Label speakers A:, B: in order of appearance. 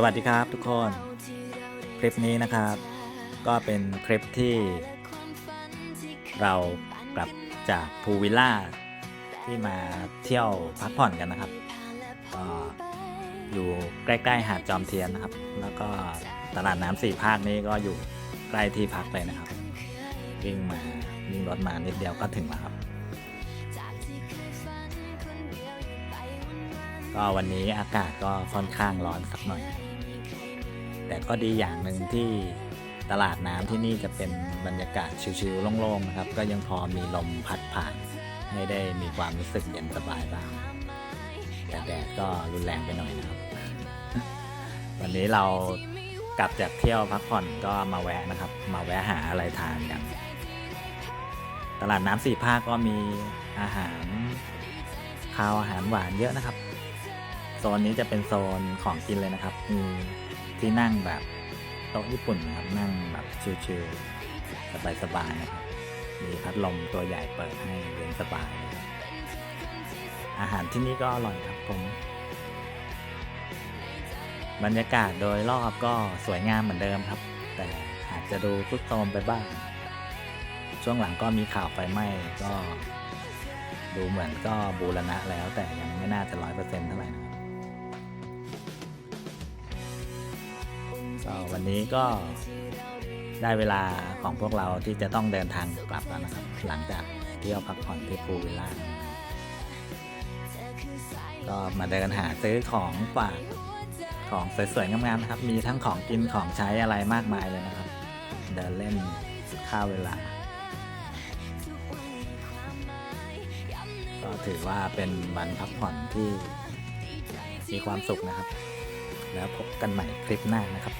A: สวัสดีครับทุกคน คลิปนี้นะครับ ก็เป็นคลิปที่ เรากลับจากพูวิลล่าที่มาเที่ยวพักผ่อนกันนะครับ ก็อยู่ใกล้ๆหาดจอมเทียนนะครับ แล้วก็ตลาดน้ำสี่ภาคนี้ก็อยู่ใกล้ที่พักเลยนะครับวิ่งมาวิ่งรถมานิดเดียวก็ถึงแล้วครับ ก็วันนี้อากาศก็ค่อนข้างร้อนสักหน่อย แต่ก็ดีอย่างหนึ่งที่ตลาดน้ำที่นี่จะเป็นบรรยากาศชิวๆโล่งๆนะครับ ก็ยังพอมีลมพัดผ่าน ให้ได้มีความรู้สึกเย็นสบายบ้างแต่แดดก็รุนแรงไปหน่อยนะครับ วันนี้เรากลับจากเที่ยวพักผ่อนก็มาแวะนะครับ มาแวะหาอะไรทานกันตลาดน้ำสี่ภาคก็มีอาหารคาวอาหารหวานเยอะนะครับ โซนนี้จะเป็นโซนของกินเลยนะครับ มี ที่นั่งแบบโต๊ะญี่ปุ่นนะครับนั่งแบบชิลๆสบายๆนะครับมีพัดลมตัวใหญ่เปิดให้เย็นสบายนะครับอาหารที่นี่ก็อร่อยครับผม บรรยากาศโดยรอบก็สวยงามเหมือนเดิมครับ แต่อาจจะดูทรุดโทรมไปบ้าง ช่วงหลังก็มีข่าวไฟไหม้ก็ ดูเหมือนก็บูรณะแล้วแต่ยังไม่น่าจะร้อยเปอร์เซ็นต์เท่าไหร่นะ ก็วันนี้ก็ได้เวลาของพวกเราที่จะต้องเดินทางกลับแล้วนะครับ หลังจากเที่ยวพักผ่อนที่พูวิลล่าก็มาเดินหาซื้อของฝากของสวยๆงามๆนะครับ มีทั้งของกินของใช้อะไรมากมายเลยนะครับ เดินเล่นข้าวเวลา ก็ถือว่าเป็นวันพักผ่อนที่มีความสุขนะครับ แล้วพบกันใหม่คลิปหน้านะครับ